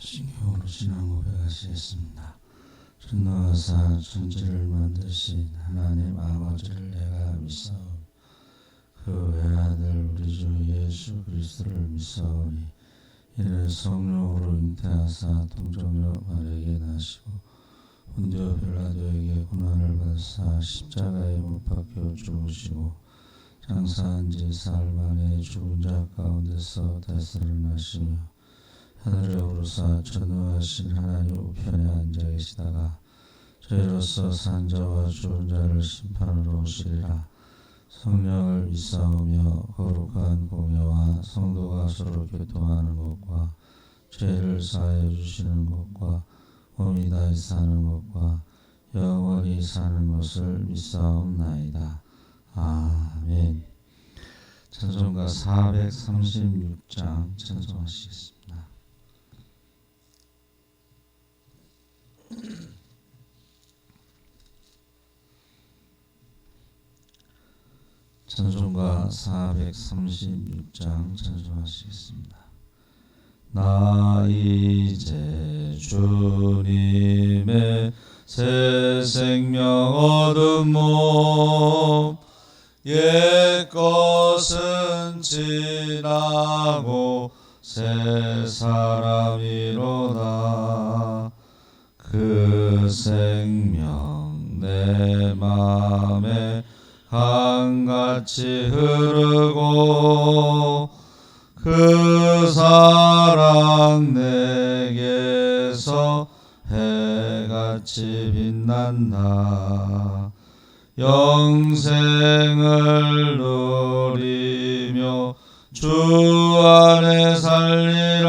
신경으로 지난 고백 하시겠습니다. 전능하사 천지를 만드신 하나님 아버지를 내가 믿사오니 그 외아들 우리 주 예수 그리스도를 믿사오니 이를 성령으로 잉태하사 동정녀 마리에게 나시고 본디오 빌라도에게 고난을 받사 십자가에 못 박혀 죽으시고 장사한 지 사흘 만에 죽은 자 가운데서 다시 일어나시며 오르사 전능하신 하나님 우편에 앉아 계시다가 저희로서 산자와 죽은 자를 심판으로 오시리라 성령을 믿사오며 거룩한 공예와 성도가 서로 교통하는 것과 죄를 사하여 주시는 것과 몸이 다시 사는 것과 영원히 사는 것을 믿사옵나이다. 아멘 찬송가 436장 찬송하시겠습니다. 찬송가 436장 찬송하시겠습니다. 나 이제 주님의 새 생명 얻은 몸 옛것은 지나고 새 사람이로다 그 생명 내 맘에 강같이 흐르고 그 사랑 내게서 해같이 빛난다. 영생을 누리며 주 안에 살리라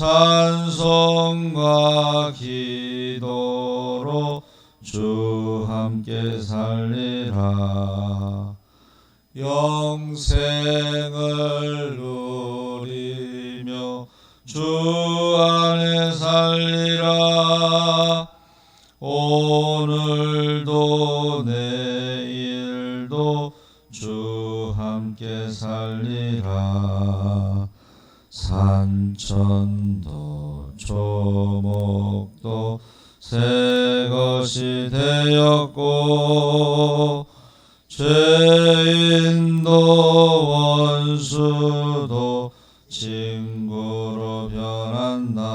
찬송과 기도로 주 함께 살리라. 영생을 누리며 주 안에 살리라. 오늘도 내일도 주 함께 살리라 산천도 초목도 새 것이 되었고 죄인도 원수도 친구로 변한다.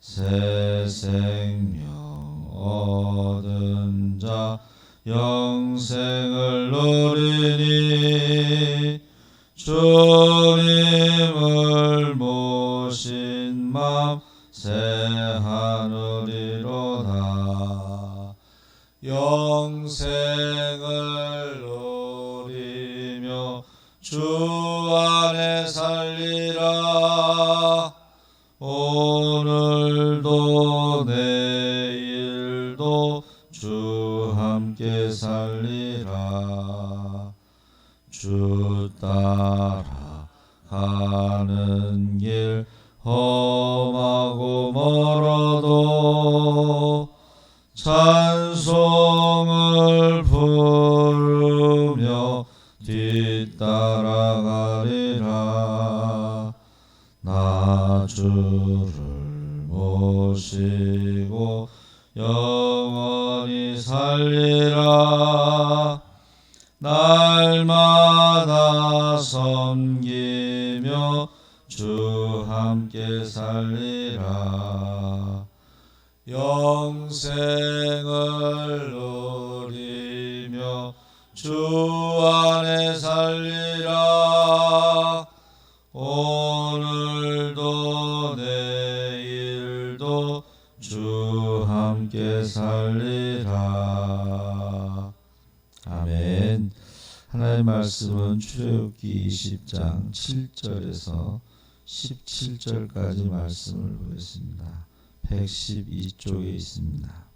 새 생명 얻은 자 영생을 누리니 주 영생을 누리며 주 안에 살리라. 오늘도 내일도 주 함께 살리라. 주 따라 가는 길 험하고 멀어도 찬송 영생을 누리며 주 안에 살리라 오늘도 내일도 주 함께 살리라 아멘. 하나님의 말씀은 출애굽기 20장 7절에서 17절까지 말씀을 보겠습니다. 112쪽에 있습니다.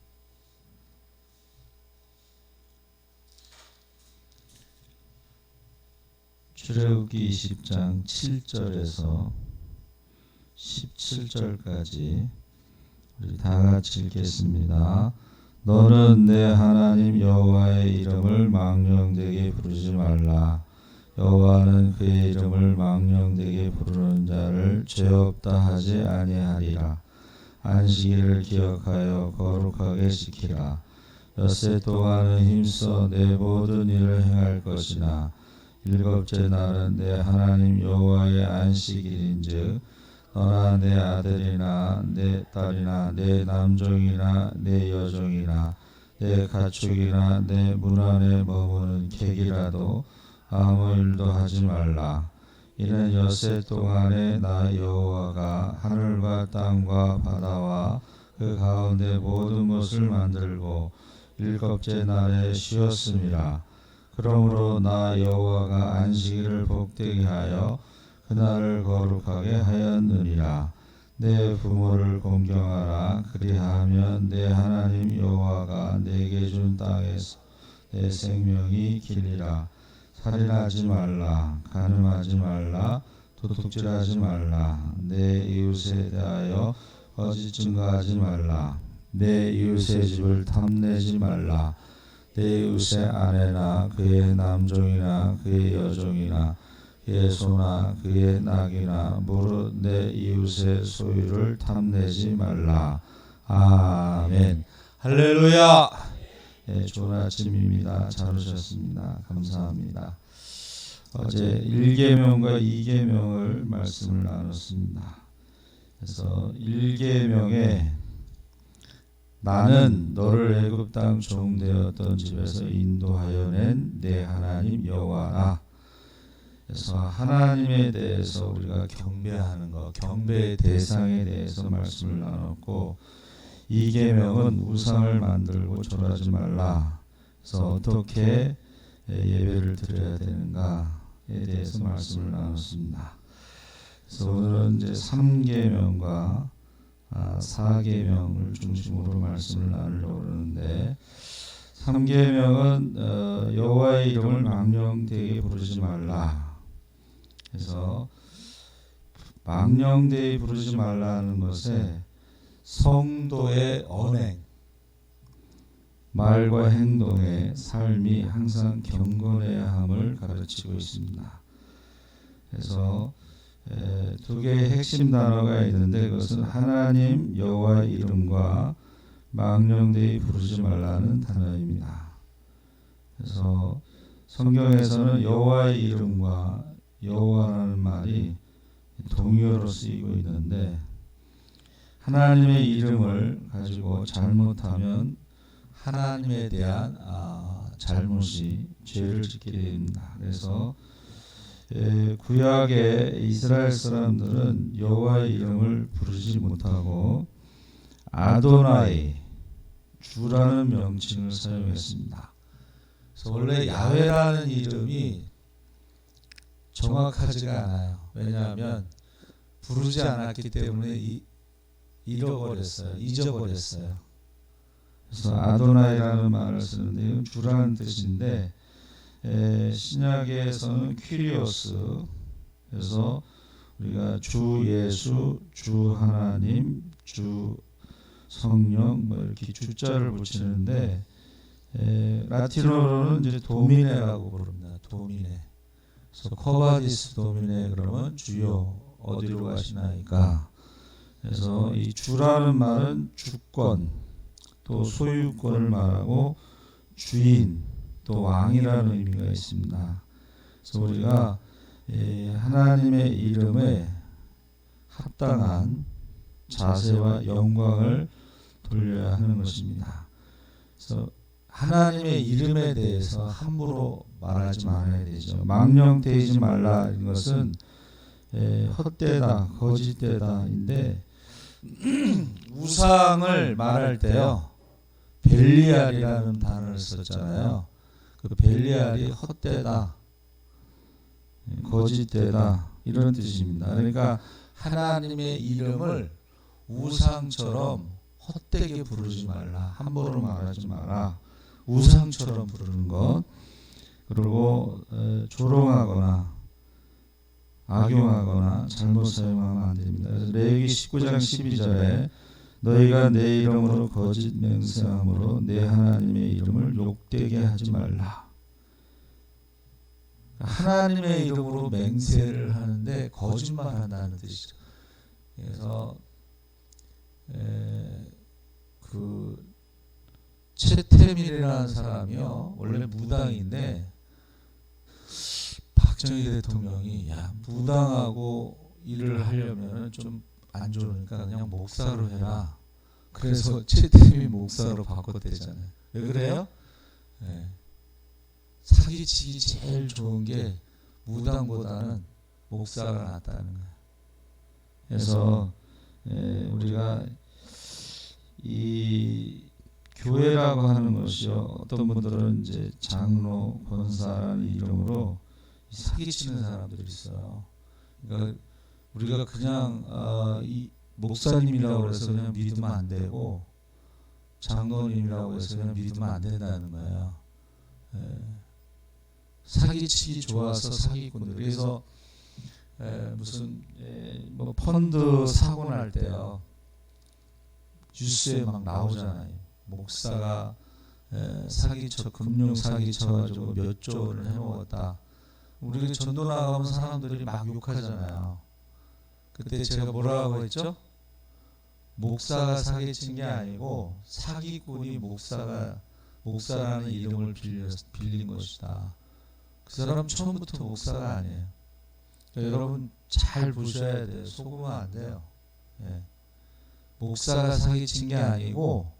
출애굽기 20장 7절에서 17절까지 우리 다 같이 읽겠습니다. 너는 내 하나님 여호와의 이름을 망령되게 부르지 말라. 여호와는 그의 이름을 망령되게 부르는 자를 죄 없다 하지 아니하리라. 안식일을 기억하여 거룩하게 지키라. 엿새 동안은 힘써 내 모든 일을 행할 것이나 일곱째 날은 내 하나님 여호와의 안식일인즉 너나 내 아들이나 내 딸이나 내 남종이나 내 여종이나 내 가축이나 내 문 안에 머무는 객이라도 아무 일도 하지 말라. 이는 여세 동안에 나 여호와가 하늘과 땅과 바다와 그 가운데 모든 것을 만들고 일곱째 날에 쉬었음이라. 그러므로 나 여호와가 안식일을 복되게 하여 그날을 거룩하게 하였느니라. 내 부모를 공경하라. 그리하면 내 하나님 여호와가 내게 준 땅에서 내 생명이 길리라. 살인하지 말라. 간음하지 말라. 도둑질하지 말라. 내 이웃에 대하여 거짓 증거하지 말라. 내 이웃의 집을 탐내지 말라. 내 이웃의 아내나 그의 남종이나 그의 여종이나 그의 소나 그의 낙이나 무릇 내 이웃의 소유를 탐내지 말라. 아멘. 할렐루야. 예, 좋은 아침입니다. 잘 오셨습니다. 감사합니다. 어제 1계명과 2계명을 말씀을 나눴습니다. 그래서 1계명에 나는 너를 애굽 땅 종되었던 집에서 인도하여 낸 내 하나님 여호와라. 그래서 하나님에 대해서 우리가 경배하는 것, 경배의 대상에 대해서 말씀을 나눴고 이 계명은 우상을 만들고 절하지 말라. 그래서 어떻게 예배를 드려야 되는가에 대해서 말씀을 나눴습니다. 그래서 오늘은 이제 3계명과 아, 4계명을 중심으로 말씀을 나누려고 그러는데 3계명은 어, 여호와의 이름을 망령되게 부르지 말라. 그래서 망령되게 부르지 말라는 것에 성도의 언행, 말과 행동의 삶이 항상 경건해야 함을 가르치고 있습니다. 그래서 두 개의 핵심 단어가 있는데 그것은 하나님 여호와 이름과 망령되이 부르지 말라는 단어입니다. 그래서 성경에서는 여호와의 이름과 여호와라는 말이 동의어로 쓰이고 있는데 하나님의 이름을 가지고 잘못하면 하나님에 대한 아, 잘못이 죄를 짓게 됩니다. 그래서 예, 구약의 이스라엘 사람들은 여호와의 이름을 부르지 못하고 아도나이 주라는 명칭을 사용했습니다. 그래서 원래 야훼라는 이름이 정확하지가 않아요. 왜냐하면 부르지 않았기 때문에 이, 잃어버렸어요. 잊어버렸어요. 그래서 아도나이라는 말을 쓰는데 주라는 뜻인데 에, 신약에서는 퀴리오스 그래서 우리가 주 예수, 주 하나님, 주 성령 뭐 이렇게 주자를 붙이는데 에, 라틴어로는 이제 도미네라고 부릅니다. 도미네. 그래서 커바디스 도미네 그러면 주요 어디로 가시나이까. 그래서 이 주라는 말은 주권 또 소유권을 말하고 주인 또 왕이라는 의미가 있습니다. 그래서 우리가 하나님의 이름에 합당한 자세와 영광을 돌려야 하는 것입니다. 그래서 하나님의 이름에 대해서 함부로 말하지 말아야 되죠. 망령되지 말라는 것은 헛되다, 거짓되다인데 우상을 말할 때요 벨리알이라는 단어를 썼잖아요. 그 벨리알이 헛되다, 예, 거짓되다 이런 뜻입니다. 그러니까 하나님의 이름을 우상처럼 헛되게 부르지 말라. 함부로 말하지 마라. 우상처럼 부르는 것. 그리고 에, 조롱하거나 악용하거나 잘못 사용하면 안 됩니다. 레위기 19장 12절에 너희가 내 이름으로 거짓 맹세함으로 내 하나님의 이름을 욕되게 하지 말라. 하나님의 이름으로 맹세를 하는데 거짓말한다는 뜻이죠. 그래서 에, 그 채태민이라는 사람이요 원래 무당인데 박정희 대통령이 야 무당하고 일을 하려면 좀 안 좋으니까 그냥 목사로 해라. 그래서 채태민 목사로 바꿨대잖아요. 왜 그래요? 예. 사기치기 제일 좋은 게 무당보다는 목사가 낫다는 거예요. 그래서 예, 우리가 이 교회라고 하는 것이요 어떤 분들은 이제 장로 권사라는 이름으로 사기치는 사람들이 있어요. 그러니까 우리가 그냥 어, 이 목사님이라고 해서 그냥 믿으면 안 되고 장로님이라고 해서 그냥 믿으면 안 된다는 거예요. 예. 사기치기 좋아서 사기꾼들 그래서 에, 무슨 에, 뭐 펀드 사고 날 때요 뉴스에 막 나오잖아요 목사가 에, 사기쳐 금융 사기 쳐 가지고 몇조 원을 해먹었다 우리 전도 나가면 사람들이 막 욕하잖아요 그때 제가 뭐라고 했죠 목사가 사기친 게 아니고 사기꾼이 목사가 목사라는 이름을 빌려, 빌린 것이다. 그 사람 처음부터 목사가 아니에요. 그러니까 여러분 잘 보셔야 돼요. 속으면 안 돼요. 예. 목사가 사기친 게 아니고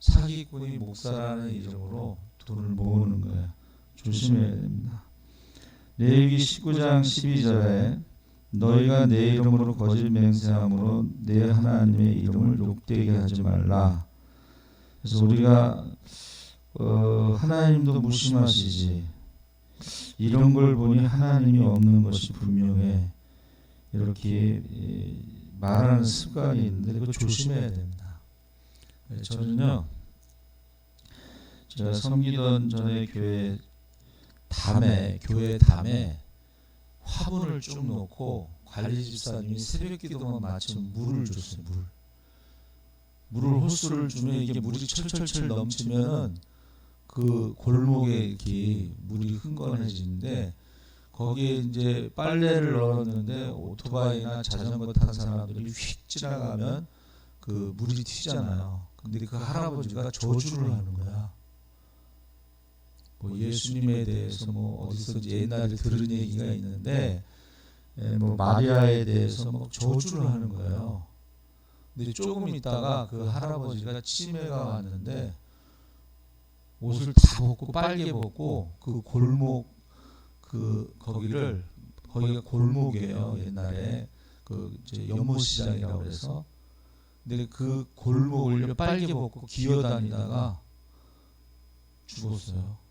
사기꾼이 목사라는 이름으로 돈을 모으는 거예요. 조심해야 됩니다. 레위기 19장 12절에 너희가 내 이름으로 거짓 맹세함으로 내 하나님의 이름을 욕되게 하지 말라. 그래서 우리가 어, 하나님도 무심하시지. 이런 걸 보니 하나님이 없는 것이 분명해. 이렇게 예, 말하는 습관이 있는데 그거 조심해야 됩니다. 예, 저는요, 제가 섬기던 전에 교회 담에 교회 담에 화분을 쭉 놓고 관리 집사님이 새벽 기도만 마치면 물을 줬어요. 물. 물을 호수를 주면 이게 물이 철철철 넘치면은 그 골목에 이렇게 물이 흥건해지는데 거기에 이제 빨래를 넣었는데 오토바이나 자전거 탄 사람들이 휙 지나가면 그 물이 튀잖아요. 근데 그 할아버지가 저주를 하는 거야. 뭐 예수님에 대해서 뭐 어디서 옛날에 들은 얘기가 있는데 예, 뭐 마리아에 대해서 뭐 저주를 하는 거예요. 근데 조금 있다가 그 할아버지가 치매가 왔는데 옷을 다 벗고 빨개 벗고 그 골목 그 거기를 거기가 골목이에요 옛날에 그 이제 연못시장이라고 그래서 근데 그 골목을 빨개 벗고 기어다니다가 죽었어요.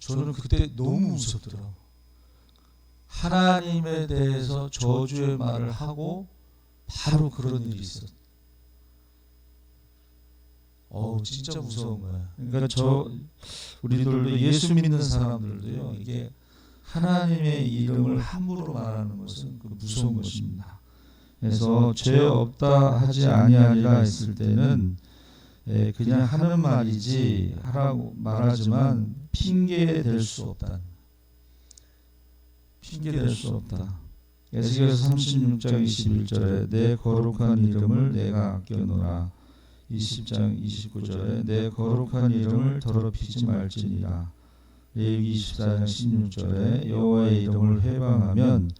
저는 그때 너무 무섭더라고. 하나님에 대해서 저주의 말을 하고 바로 그런 일이 있었어요. 어우 진짜 무서운 거야. 그러니까 저 우리들도 예수 믿는 사람들도요 이게 하나님의 이름을 함부로 말하는 것은 그 무서운 것입니다. 그래서 죄 없다 하지 아니하리라 했을 때는 예, 그냥 하는 말이지 하라고 말하지만 핑계 될 수 없다. 핑계 될 수 없다. 에스겔서 36장 21절에 내 거룩한 이름을 내가 아껴노라. 20장 29절에 내 거룩한 이름을 더럽히지 말지니라. 레위기 24장 16절에 여호와의 이름을 회방하면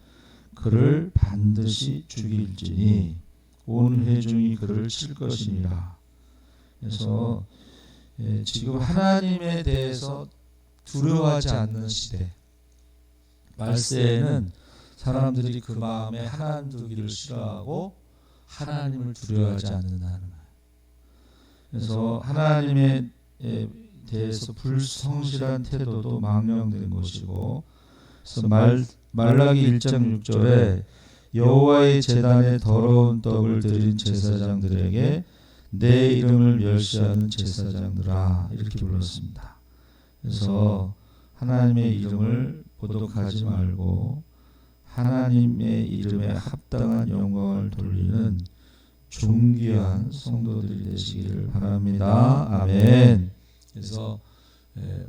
그를 반드시 죽일지니 온 회중이 그를 칠 것이니라. 그래서 예, 지금 하나님에 대해서 두려워하지 않는 시대. 말세에는 사람들이 그 마음에 하나님 두기를 싫어하고 하나님을 두려워하지 않는다는 거예요. 그래서 하나님에 대해서 불성실한 태도도 망령된 것이고 그래서 말 말라기 1장 6절에 여호와의 제단에 더러운 떡을 드린 제사장들에게 내 이름을 멸시하는 제사장들아 이렇게 불렀습니다. 그래서 하나님의 이름을 보독하지 말고 하나님의 이름에 합당한 영광을 돌리는 존귀한 성도들이 되시기를 바랍니다. 아멘. 그래서 예,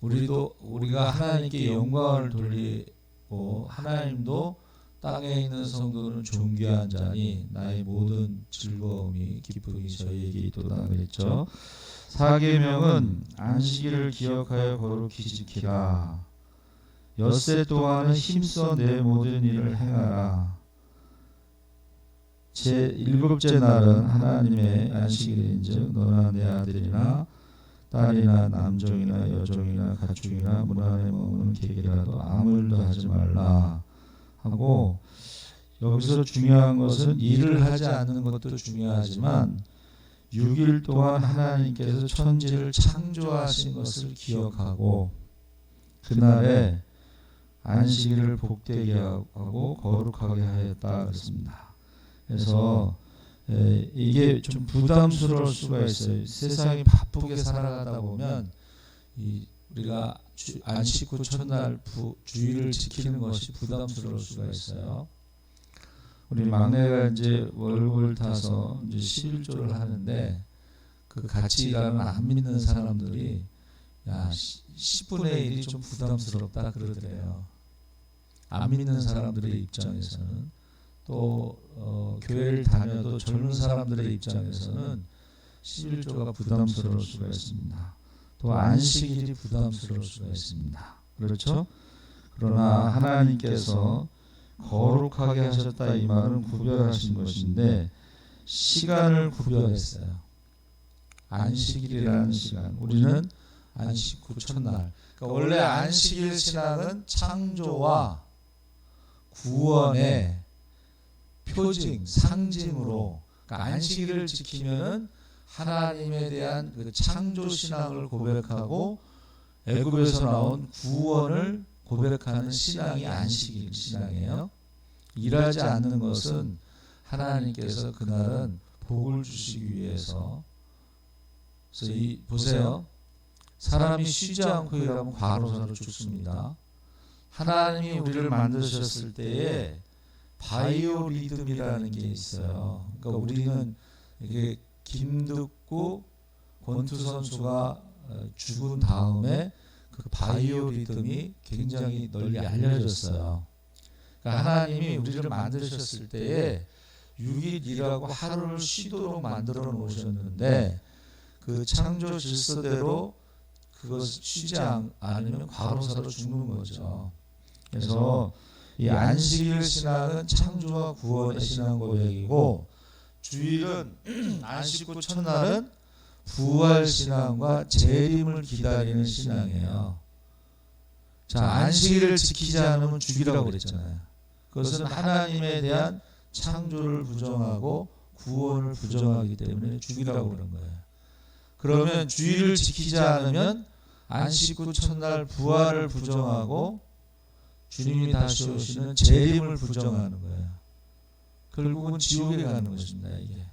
우리도 우리가 하나님께 영광을 돌리고 하나님도 땅에 있는 성도는 존귀한 자니 나의 모든 즐거움이 기쁨이 저희에게 있도다 그랬죠. 사계명은 안식일을 기억하여 거룩히 지키라. 엿새 동안은 힘써 내 모든 일을 행하라. 제 일곱째 날은 하나님의 안식일인즉 너나 내 아들이나 딸이나 남종이나 여종이나 가축이나 문 안에 머무는 개이라도 아무 일도 하지 말라 하고 여기서 중요한 것은 일을 하지 않는 것도 중요하지만 6일 동안 하나님께서 천지를 창조하신 것을 기억하고 그날에 안식일을 복되게 하고 거룩하게 하였다 그랬습니다. 그래서 에, 이게 좀 부담스러울 수가 있어요. 세상이 바쁘게 살아가다 보면 이 우리가 주, 안식 후 첫날 부, 주일을 지키는 것이 부담스러울 수가 있어요. 우리 막내가 이제 월급을 타서 이제 11조를 하는데 그 같이 일하는 안 믿는 사람들이 야 10분의 1이 좀 부담스럽다 그러더래요. 안 믿는 사람들의 입장에서는 또 어, 교회를 다녀도 젊은 사람들의 입장에서는 11조가 부담스러울 수가 있습니다. 또 안식일이 부담스러울 수가 있습니다. 그렇죠? 그러나 하나님께서 거룩하게 하셨다 이 말은 구별하신 것인데 시간을 구별했어요. 안식일이라는 시간. 우리는 안식 후 첫날. 그러니까 원래 안식일 신앙은 창조와 구원의 표징, 상징으로 그러니까 안식일을 지키면은 하나님에 대한 그 창조 신앙을 고백하고 애굽에서 나온 구원을 고백하는 신앙이 안식일 신앙이에요. 일하지 않는 것은 하나님께서 그날은 복을 주시기 위해서 그래서 이 보세요. 사람이 쉬지 않고 일하면 과로사로 죽습니다. 하나님이 우리를 만드셨을 때에 바이오 리듬이라는 게 있어요. 그러니까 우리는 이게 김득구 권투 선수가 어, 죽은 다음에 그 바이오 리듬이 굉장히 널리 알려졌어요. 그러니까 하나님이 우리를 만드셨을 때에 6일 일하고 하루를 쉬도록 만들어 놓으셨는데 그 창조 질서대로 그것을 쉬지 않으면 과로사로 죽는 거죠. 그래서 이 안식일 신앙은 창조와 구원의 신앙 고백이고 주일은 안식 후 첫날은 부활 신앙과 재림을 기다리는 신앙이에요. 자, 안식일을 지키지 않으면 죽이라고 그랬잖아요. 그것은 하나님에 대한 창조를 부정하고 구원을 부정하기 때문에 죽이라고 그런 거예요. 그러면 주일을 지키지 않으면 안식 후 첫날 부활을 부정하고 주님이 다시 오시는 재림을 부정하는 거예요. 결국은 지옥에 가는 것입니다. 이게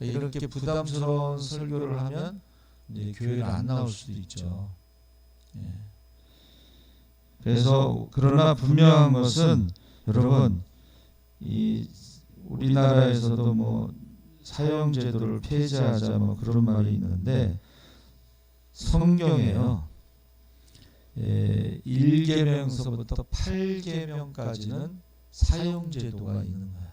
이렇게 부담스러운 설교를 하면 이제 교회를 안 나올 수도 있죠. 예. 그래서 그러나 분명한 것은 여러분 이 우리나라에서도 뭐 사형 제도를 폐지하자 뭐 그런 말이 있는데 성경에요. 예, 1계명서부터 8계명까지는 사형 제도가 있는 거예요.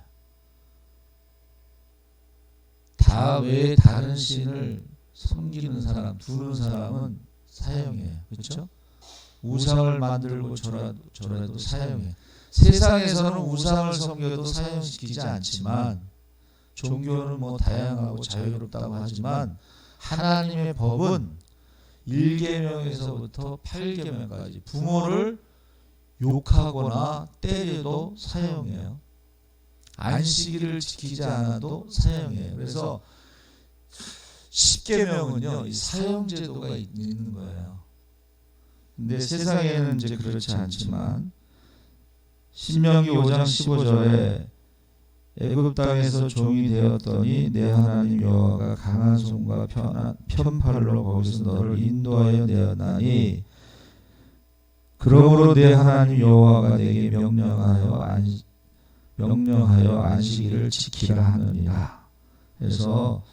다 외에 다른 신을 섬기는 사람, 두는 사람은 사형이에요. 그렇죠? 우상을 만들고 저라도, 저라도 사형이에요. 세상에서는 우상을 섬겨도 사형시키지 않지만 종교는 뭐 다양하고 자유롭다고 하지만 하나님의 법은 1계명에서부터 8계명까지 부모를 욕하거나 때려도 사형이에요. 안식일을 지키지 않아도 사형이에요. 그래서 십계명은요 이 사형 제도가 있- 있는 거예요. 근데 세상에는 이제 그렇지 않지만 신명기 5장 15절에 애굽 땅에서 종이 되었더니 내 하나님 여호와가 강한 손과 편한 편팔로 거기서 너를 인도하여 내었나니 그러므로 내 하나님 여호와가 내게 명령하여 안 명령하여 안식일을 지키라 하느니라. 그래서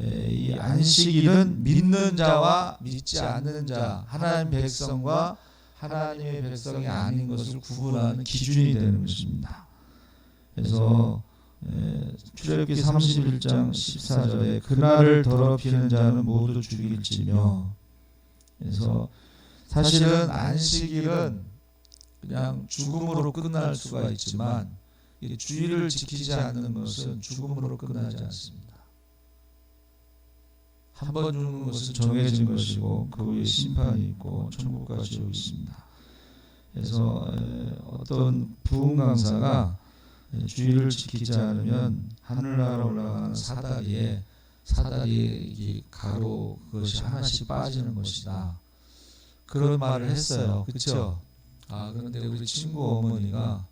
에, 이 안식일은 믿는 자와 믿지 않는 자, 하나님 백성과 하나님의 백성이 아닌 것을 구분하는 기준이 되는 것입니다. 그래서 에, 출애굽기 31장 14절에 그날을 더럽히는 자는 모두 죽일지며 그래서 사실은 안식일은 그냥 죽음으로 끝날 수가 있지만 이 주의를 지키지 않는 것은 죽음으로 끝나지 않습니다. 한 번 죽는 것은 정해진 것이고 그 후에 심판이 있고 천국과 지옥이 있습니다. 그래서 에, 어떤 부흥 강사가 에, 주의를 지키지 않으면 하늘나라 올라가는 사다리에 이 가로 그것이 하나씩 빠지는 것이다. 그런 말을 했어요. 그렇죠? 아 그런데 우리 친구 어머니가 에,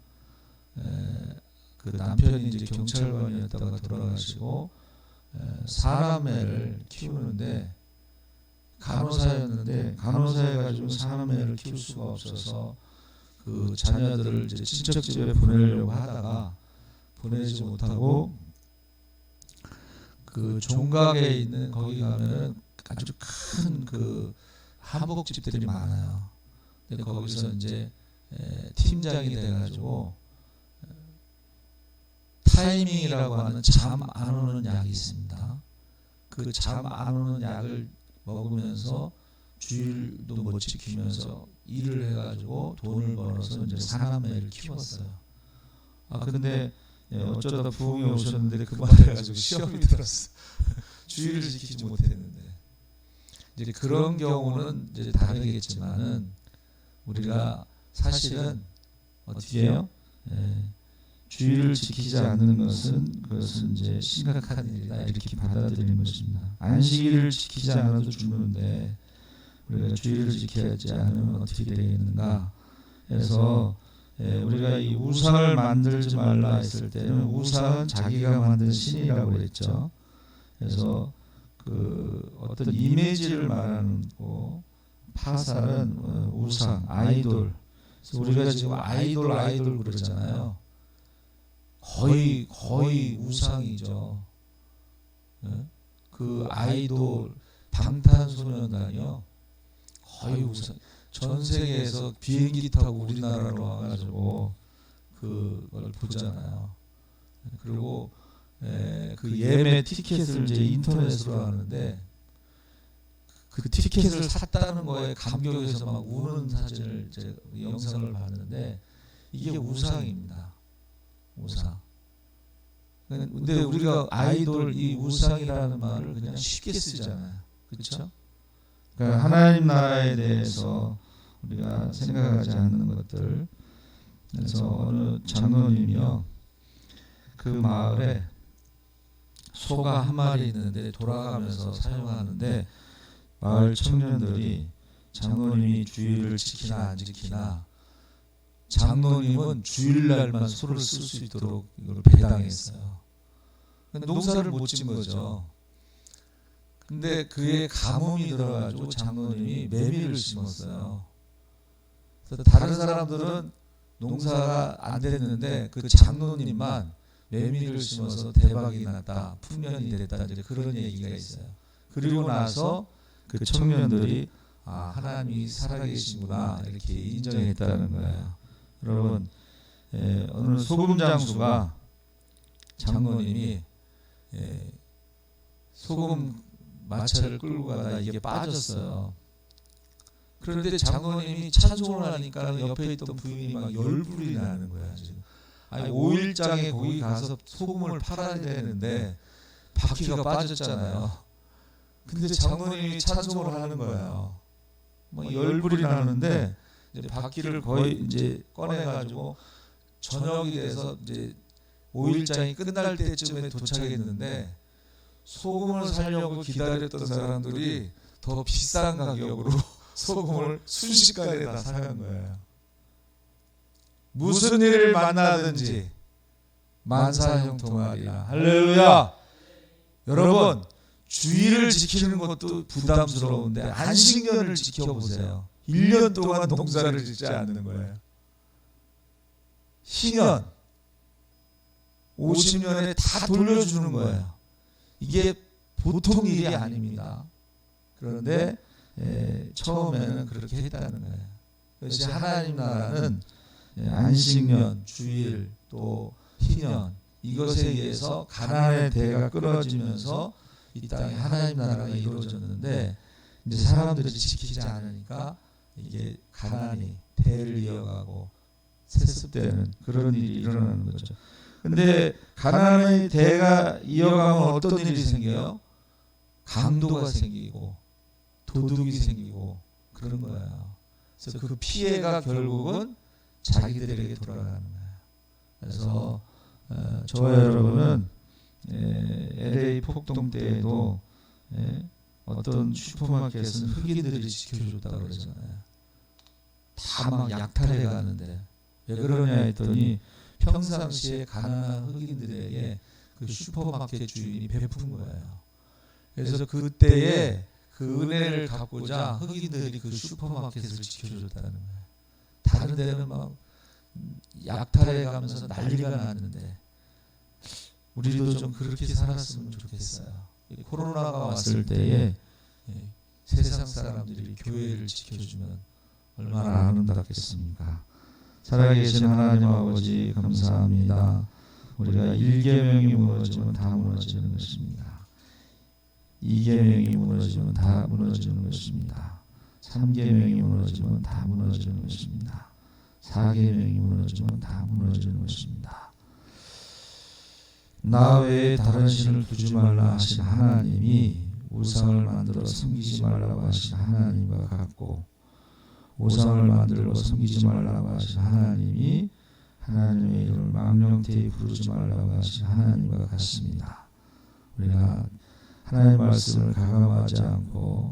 그 남편이 이제 경찰관이었다가 돌아가시고 에, 사람애를 키우는데 간호사였는데 간호사해 가지고 사람애를 키울 수가 없어서 그 자녀들을 이제 친척 집에 보내려고 하다가 보내지 못하고 그 종각에 있는 거기 가면은 아주 큰 그 한복집들이 많아요. 근데 거기서 이제 에, 팀장이 돼가지고 에, 타이밍이라고 하는 잠 안 오는 약이 있습니다. 그 잠 안 오는 약을 먹으면서 주일도 못 지키면서 일을 해가지고 돈을 벌어서 이제 사람애를 키웠어요. 아 근데 예, 어쩌다 부흥이 오셨는데 그 말해가지고 시험이 들었어. 주일을 지키지 못했는데 이제 그런 경우는 이제 다르겠지만은 우리가 사실은 어떻게 해요? 예, 주의를 지키지 않는 것은 그것은 이제 심각한 일이다 이렇게 받아들이는 것입니다. 안식일을 지키지 않아도 죽는데 우리가 주의를 지켜야지 않으면 어떻게 되겠는가? 그래서 예, 우리가 이 우상을 만들지 말라 했을 때는 우상은 자기가 만든 신이라고 그랬죠. 그래서 그 어떤 이미지를 말하는 거 파살은 어, 우상, 아이돌. 우리가 지금 아이돌 아이돌 그러잖아요. 거의 거의 우상이죠. 예? 그 아이돌 방탄소년단이요. 거의 우상. 전 세계에서 비행기 타고 우리나라로 와가지고 그걸 보잖아요. 그리고 에, 그 예매 티켓을 이제 인터넷으로 하는데 그 티켓을 샀다는 거에 감격해서 막 우는 사진을 이제 영상을 봤는데 이게 우상입니다. 우상. 근데 우리가 아이돌 이 우상이라는 말을 그냥 쉽게 쓰잖아요. 그렇죠? 그러니까 하나님 나라에 대해서 우리가 생각하지 않는 것들. 그래서 어느 장로님이요. 그 마을에 소가 한 마리 있는데 돌아가면서 사용하는데 마을 청년들이 장로님이 주일을 지키나 안 지키나 장로님은 주일날만 소를 쓸 수 있도록 이걸 배당했어요. 농사를 못 짓는 거죠. 근데 그에 가뭄이 들어가지고 장로님이 메밀을 심었어요. 그래서 다른 사람들은 농사가 안 됐는데 그 장로님만 메밀을 심어서 대박이 났다, 풍년이 됐다 이제 그런 얘기가 있어요. 그리고 나서 그 청년들이 아 하나님이 살아계시구나 이렇게 인정했다는 거예요. 여러분 예, 어느 소금 장수가 장로님이 예, 소금 마차를 끌고 가다 이게 빠졌어요. 그런데 장로님이 찬송을 하니까 옆에 있던 부인이 막 열불이 나는 거야 지금. 아니 5일장에 거기 가서 소금을 팔아야 되는데 바퀴가 빠졌잖아요. 근데 장로님이 찬송을 하는 거예요. 뭐 열불이 나는데 이제 바퀴를 거의 이제 꺼내 가지고 저녁이 돼서 이제 5일장이 끝날 때쯤에 도착했는데 소금을 사려고 기다렸던 사람들이 더 비싼 가격으로 소금을 순식간에 다 사간 거예요. 무슨 일을 만나든지 만사형통하리라. 할렐루야. 여러분 주의를 지키는 것도 부담스러운데 안식년을 지켜보세요. 1년 동안 농사를 짓지 않는 거예요. 희년 50년에 다 돌려주는 거예요. 이게 보통 일이 아닙니다. 그런데 에, 처음에는 그렇게 했다는 거예요. 그것이 하나님 나라는 예, 안식년, 주일, 또 희년 이것에 의해서 가나안의 대가 끊어지면서 이 땅에 하나님 나라가 이루어졌는데 이제 사람들이 지키지 않으니까 이게 가나안이 대를 이어가고 세습되는 그런 일이 일어나는 거죠. 근데 가나안의 대가 이어가면 어떤 일이 생겨요? 강도가 생기고 도둑이 생기고 그런 거예요. 그래서 그 피해가 결국은 자기들에게 돌아가는 거예요. 그래서 어, 저와 여러분은 에, LA 폭동 때에도 에, 어떤 슈퍼마켓은 흑인들이 지켜줬다고 그러잖아요. 다 막 약탈해 가는데 왜 그러냐 했더니 평상시에 가난한 흑인들에게 그 슈퍼마켓 주인이 베푼 거예요. 그래서 그때에 그 은혜를 갚고자 흑인들이 그 슈퍼마켓을 지켜줬다는 거예요. 다른 데는 막 약탈해 가면서 난리가 났는데 우리도 좀 그렇게 살았으면 좋겠어요. 이 코로나가 왔을 때에 예, 세상 사람들이 교회를 지켜주면 얼마나 아름답겠습니까? 살아계신 하나님 아버지 감사합니다. 우리가 1계명이 무너지면 다 무너지는 것입니다. 2계명이 무너지면 다 무너지는 것입니다. 3계명이 무너지면 다 무너지는 것입니다. 4계명이 무너지면 다 무너지는 것입니다. 나 외에 다른 신을 두지 말라 하신 하나님이 우상을 만들어 섬기지 말라고 하신 하나님과 같고 우상을 만들고 섬기지 말라고 하신 하나님이 하나님의 이름을 망령되이 부르지 말라고 하신 하나님과 같습니다. 우리가 하나님의 말씀을 가감하지 않고